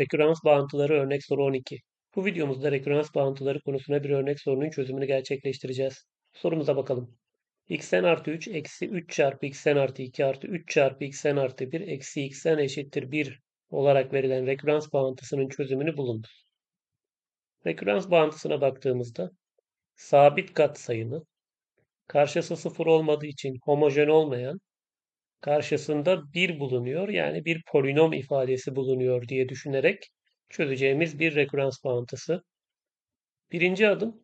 Rekürans bağıntıları örnek soru 12. Bu videomuzda rekürans bağıntıları konusuna bir örnek sorunun çözümünü gerçekleştireceğiz. Sorumuza bakalım. xn artı 3 eksi 3 çarpı xn artı 2 artı 3 çarpı xn artı 1 eksi xn eşittir 1 olarak verilen rekürans bağıntısının çözümünü bulunuz. Rekürans bağıntısına baktığımızda sabit katsayılı, karşısı sıfır olmadığı için homojen olmayan karşısında bir bulunuyor. Yani bir polinom ifadesi bulunuyor diye düşünerek çözeceğimiz bir rekürans bağıntısı. Birinci adım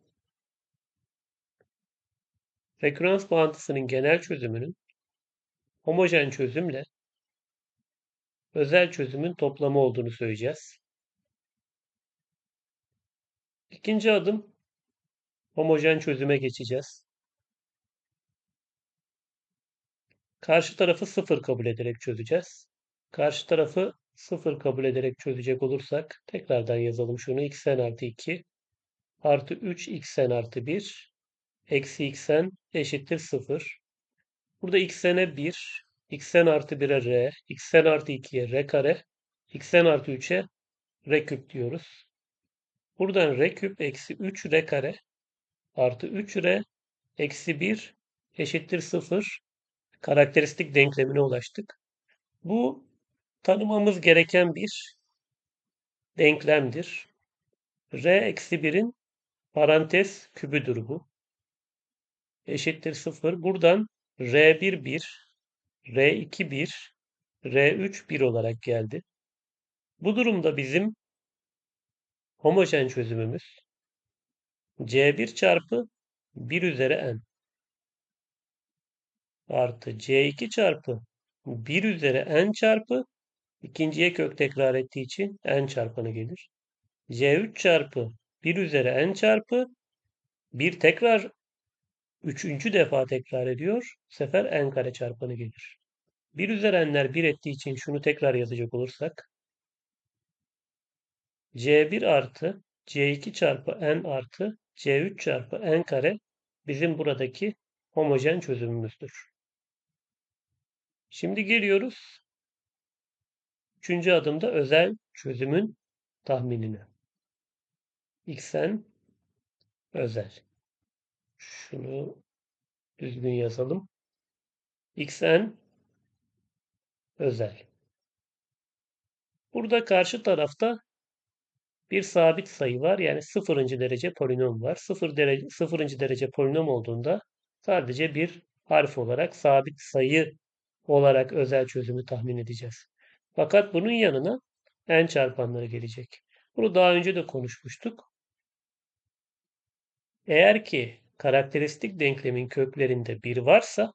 rekürans bağıntısının genel çözümünün homojen çözümle özel çözümün toplamı olduğunu söyleyeceğiz. İkinci adım homojen çözüme geçeceğiz. Karşı tarafı sıfır kabul ederek çözeceğiz. Karşı tarafı sıfır kabul ederek çözecek olursak tekrardan yazalım şunu. xn artı 2 artı 3 xn artı 1 eksi xn eşittir 0. Burada xn'e 1, xn artı 1'e r, xn artı 2'ye r kare, xn artı 3'e r küp diyoruz. Buradan r küp eksi 3 r kare artı 3 r eksi 1 eşittir 0 karakteristik denklemine ulaştık. Bu tanımamız gereken bir denklemdir. R eksi 1'in parantez kübüdür bu. Eşittir 0. Buradan R1 1, R2 1, R3 1 olarak geldi. Bu durumda bizim homojen çözümümüz C1 çarpı 1 üzeri n artı C2 çarpı 1 üzeri n çarpı ikinciye kök tekrar ettiği için n çarpanı gelir. C3 çarpı 1 üzeri n çarpı 1 tekrar üçüncü defa tekrar ediyor. Bu sefer n kare çarpanı gelir. 1 üzeri n'ler 1 ettiği için şunu tekrar yazacak olursak C1 artı C2 çarpı n artı C3 çarpı n kare bizim buradaki homojen çözümümüzdür. Şimdi geliyoruz. Üçüncü adımda özel çözümün tahminine. xn özel. Şunu düzgün yazalım. xn özel. Burada karşı tarafta bir sabit sayı var. Yani sıfırıncı derece polinom var. Sıfır derece, sıfırıncı derece polinom olduğunda sadece bir harf olarak sabit sayı olarak özel çözümü tahmin edeceğiz. Fakat bunun yanına n çarpanları gelecek. Bunu daha önce de konuşmuştuk. Eğer ki karakteristik denklemin köklerinde 1 varsa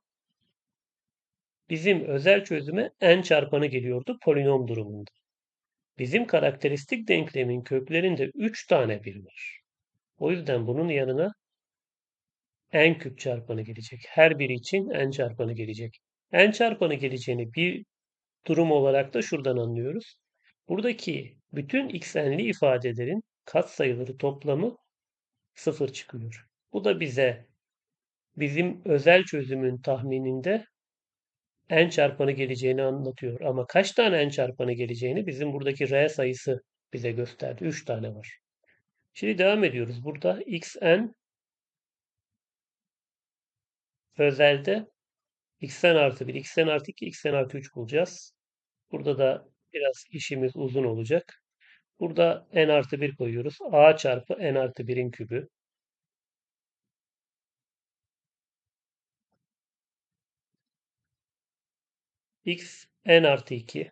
bizim özel çözüme n çarpanı geliyordu polinom durumunda. Bizim karakteristik denklemin köklerinde 3 tane 1 var. O yüzden bunun yanına n küp çarpanı gelecek. Her biri için n çarpanı gelecek n çarpanı geleceğini bir durum olarak da şuradan anlıyoruz. Buradaki bütün xn'li ifadelerin katsayıları toplamı sıfır çıkıyor. Bu da bize bizim özel çözümün tahmininde n çarpanı geleceğini anlatıyor. Ama kaç tane n çarpanı geleceğini bizim buradaki r sayısı bize gösterdi. 3 tane var. Şimdi devam ediyoruz. Burada xn özelde xn artı 1, xn artı 2, xn artı 3 bulacağız. Burada da biraz işimiz uzun olacak. Burada n artı 1 koyuyoruz. a çarpı n artı 1'in kübü. x n artı 2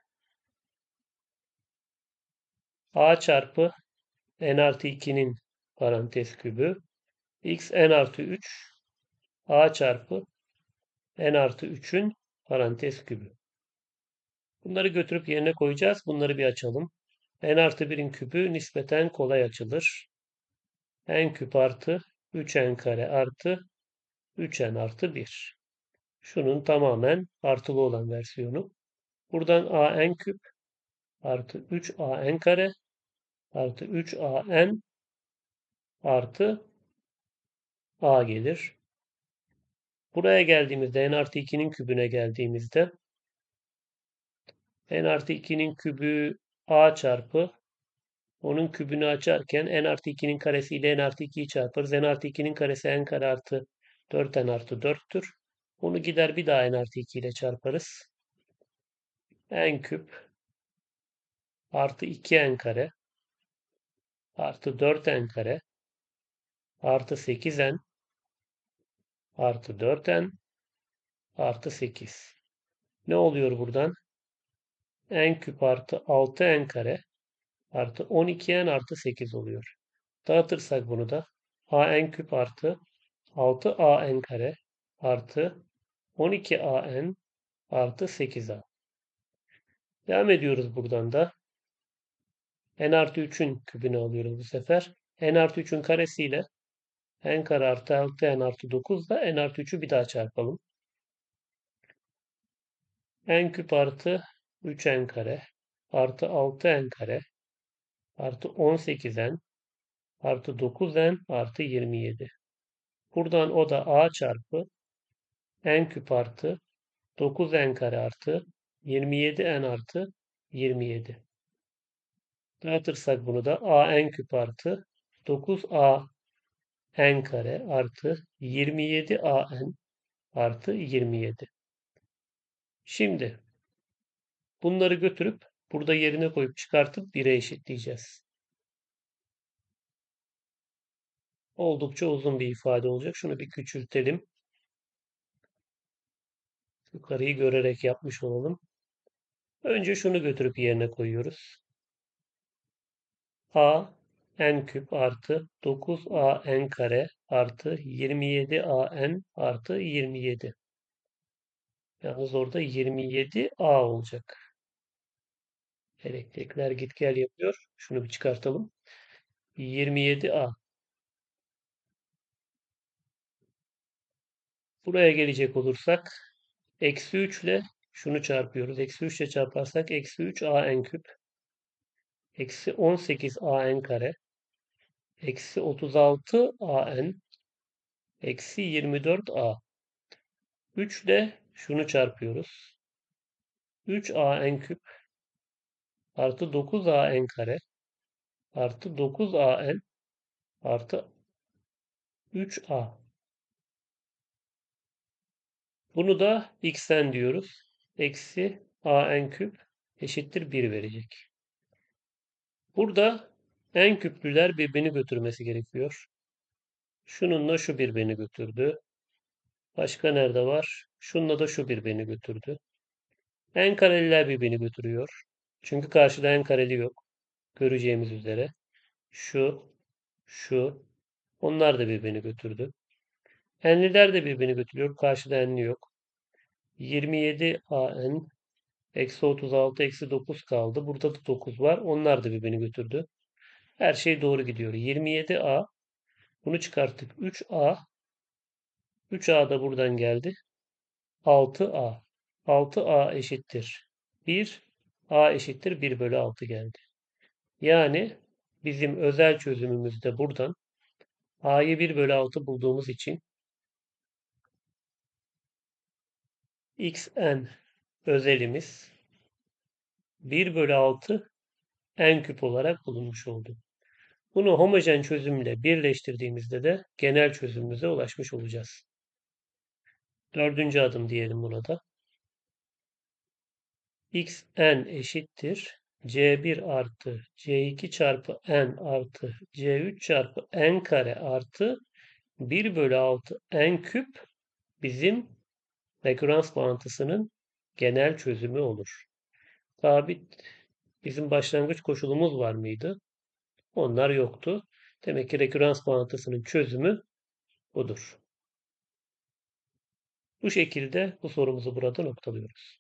a çarpı n artı 2'nin parantez kübü x n artı 3 a çarpı n artı 3'ün parantez kübü. Bunları götürüp yerine koyacağız. Bunları bir açalım. n artı 1'in kübü nispeten kolay açılır. n küp artı 3n kare artı 3n artı 1. Şunun tamamen artılı olan versiyonu. Buradan an küp artı 3an kare artı 3an artı a gelir. Buraya geldiğimizde n artı 2'nin kübüne geldiğimizde n artı 2'nin kübü a çarpı Onun kübünü açarken n artı 2'nin karesiyle n artı 2'yi çarparız. n artı 2'nin karesi n kare artı 4n artı 4'tür. Onu gider bir daha n artı 2 ile çarparız. n küp artı 2n kare artı 4n kare artı 8n artı 4n artı 8. Ne oluyor buradan? n küp artı 6n kare artı 12n artı 8 oluyor. Dağıtırsak bunu da an küp artı 6an kare artı 12an artı 8a. Devam ediyoruz buradan da. n artı 3'ün kübünü alıyoruz bu sefer. n artı 3'ün karesiyle n kare artı 6n artı 9 da n artı 3'ü bir daha çarpalım. n küp artı 3n kare artı 6n kare artı 18n artı 9n artı 27. Buradan o da a çarpı n küp artı 9n kare artı 27n artı 27. Dağıtırsak bunu da a n küp artı 9a n kare artı 27an artı 27. Şimdi bunları götürüp burada yerine koyup çıkartıp 1'e eşitleyeceğiz. Oldukça uzun bir ifade olacak. Şunu bir küçültelim. Yukarıyı görerek yapmış olalım. Önce şunu götürüp yerine koyuyoruz. a n küp artı 9a n kare artı 27a n artı 27. Yalnız orada 27a olacak. Elektrikler git gel yapıyor. Şunu bir çıkartalım. 27a. Buraya gelecek olursak eksi 3 ile şunu çarpıyoruz. Eksi 3 ile çarparsak eksi 3 a n küp. Eksi 18 a n kare. Eksi 36 a n. Eksi 24 a. 3 ile şunu çarpıyoruz. 3 a n küp artı 9 a n kare artı 9 a n artı 3a. Bunu da x'ten diyoruz. Eksi an küp eşittir 1 verecek. Burada n küplüler birbirini götürmesi gerekiyor. Şununla şu birbirini götürdü. Başka nerede var? Şununla da şu birbirini götürdü. n kareliler birbirini götürüyor. Çünkü karşıda n kareli yok. Göreceğimiz üzere. Şu, şu. Onlar da birbirini götürdü. N'liler de birbirini götürüyor. Karşıda n'li yok. 27 an eksi 36 eksi 9 kaldı. Burada da 9 var. Onlar da birbirini götürdü. Her şey doğru gidiyor. 27a bunu çıkarttık. 3a 3a da buradan geldi. 6a 6a eşittir 1 a eşittir 1 bölü 6 geldi. Yani bizim özel çözümümüzde buradan a'yı 1 bölü 6 bulduğumuz için xn özelimiz 1 bölü 6 n küp olarak bulunmuş oldu. Bunu homojen çözümle birleştirdiğimizde de genel çözümümüze ulaşmış olacağız. Dördüncü adım diyelim buna da. xn eşittir c1 artı c2 çarpı n artı c3 çarpı n kare artı 1 bölü 6 n küp bizim rekürans bağıntısının genel çözümü olur. Sabit bizim başlangıç koşulumuz var mıydı? Onlar yoktu. Demek ki rekürans bağıntısının çözümü budur. Bu şekilde bu sorumuzu burada noktalıyoruz.